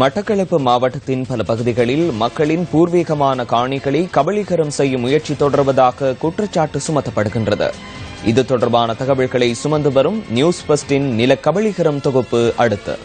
மட்டக்களப்பு மாவட்டத்தின் பல பகுதிகளில் மக்களின் பூர்வீகமான காணிகளை கபலீகரம் செய்யும் முயற்சி தொடர்வதாக குற்றச்சாட்டு சுமத்தப்படுகின்றது. இது தொடர்பான தகவல்களை சுமந்து வரும் நியூஸ் பஸ்டின் நில கபலீகரம் தொகுப்பு அடுத்து.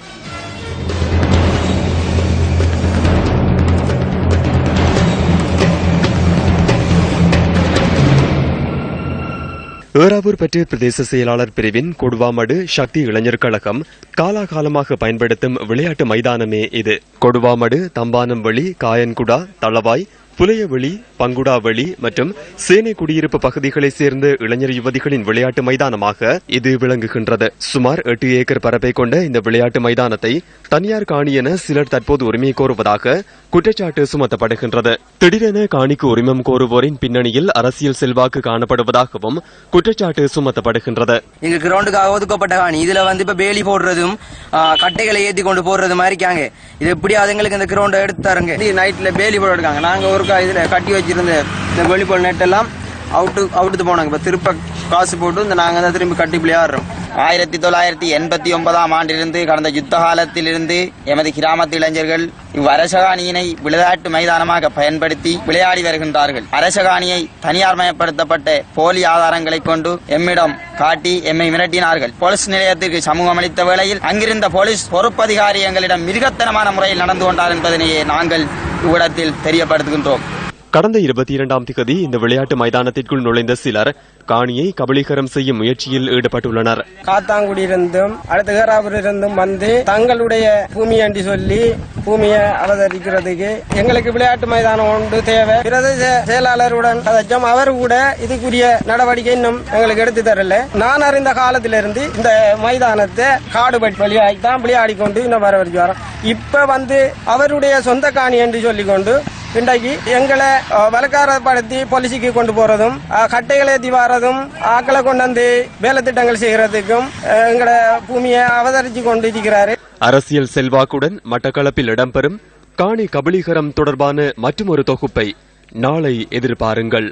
ஏறாவூர் பற்றிய பிரதேச செயலாளர் பிரிவின் கொடுவாமடு சக்தி இளைஞர் கழகம் காலாகாலமாக பயன்படுத்தும் விளையாட்டு மைதானமே இது. கொடுவாமடு தம்பானம்வெளி காயன்குடா தளவாய் புலையவெளி பங்குடாவெளி மற்றும் சேனை குடியிருப்பு பகுதிகளைச் சேர்ந்த இளைஞர் யுவதிகளின் விளையாட்டு மைதானமாக இது விளங்குகின்றது. சுமார் எட்டு ஏக்கர் பரப்பை கொண்ட இந்த விளையாட்டு மைதானத்தை தனியார் காணி என சிலர் தற்போது உரிமை கோருவதாக குற்றச்சாட்டு சுமத்தப்படுகின்றது. திடீரென காணிக்கு உரிமம் கோருவோரின் பின்னணியில் அரசியல் செல்வாக்கு காணப்படுவதாகவும் குற்றச்சாட்டு சுமத்தப்படுகின்றது. எங்க கிரவுண்டுக்காக ஒதுக்கப்பட்ட காணி. இதுல வந்து இப்ப பேலி போடுறதும் கட்டைகளை ஏத்தி கொண்டு போடுறது மாதிரி இருக்காங்க. இது எப்படி அதுங்களுக்கு இந்த கிரவுண்டை எடுத்து தருங்க? நைட்ல பேலி போட இருக்காங்க நாங்க ஒரு கா- இதுல கட்டி வச்சிருந்த இந்த வெளிப்போல் நெட் எல்லாம் அவுட்டு அவுட்டு போனாங்க. இப்ப திருப்ப காசு போட்டு இந்த நாங்க தான் திரும்பி கட்டி விளையாடுறோம் ஆயிரத்தி தொள்ளாயிரத்தி எண்பத்தி ஒன்பதாம் ஆண்டிலிருந்து கடந்த யுத்த காலத்திலிருந்து எமது கிராமத்து இளைஞர்கள் இவ்வரசகாணியினை விளையாட்டு மைதானமாக பயன்படுத்தி விளையாடி வருகின்றார்கள். அரசகாணியை தனியார் மயப்படுத்தப்பட்ட போலி ஆதாரங்களை கொண்டு எம்மிடம் காட்டி எம்மை மிரட்டினார்கள். போலீஸ் நிலையத்திற்கு சமூகம் அளித்த வேளையில் அங்கிருந்த போலீஸ் பொறுப்பதிகாரி எங்களிடம் மிருகத்தனமான முறையில் நடந்து கொண்டார் என்பதனையே நாங்கள் இவ்விடத்தில் தெரியப்படுத்துகின்றோம். கடந்த இருபத்தி இரண்டாம் திகதி இந்த விளையாட்டு மைதானத்திற்குள் நுழைந்த சிலர் காணியை கபலீகரம் செய்யும் முயற்சியில் ஈடுபட்டுள்ளனர். காத்தாங்குடியிருந்தும் அடுத்த கேராபுரிலிருந்தும் வந்து தங்களுடைய பூமி அண்டி சொல்லி பூமியை அவதரிக்கிறதுக்கு எங்களுக்கு விளையாட்டு மைதானம் ஒன்று தேவை. பிரதேச செயலாளருடன் கதைச்சோம். அவர் கூட இதுக்குரிய நடவடிக்கை இன்னும் எங்களுக்கு எடுத்து தரல. நான் அறிந்த காலத்திலிருந்து இந்த மைதானத்தை காடு பட்டி வழியாகி தான் விளையாடி கொண்டு இன்னும் வர வரைக்கும் வரோம். இப்ப வந்து அவருடைய சொந்த காணி என்று சொல்லிக்கொண்டு இன்றைக்கு எங்களை பலக்காரப்படுத்தி வழக்காரப்படுத்தி போலீஸுக்கு கொண்டு போறதும் கட்டைகளை ஏற்றி வாரதும் ஆக்களை கொண்டு வந்து வேலை திட்டங்கள் செய்யறதுக்கும் எங்களை பூமியை அவதரிச்சு கொண்டு இருக்கிறாரு. அரசியல் செல்வாக்குடன் மட்டக்களப்பில் இடம்பெறும் காணி கபலீகரம் தொடர்பான மற்றொரு தொகுப்பை நாளை எதிர்பாருங்கள்.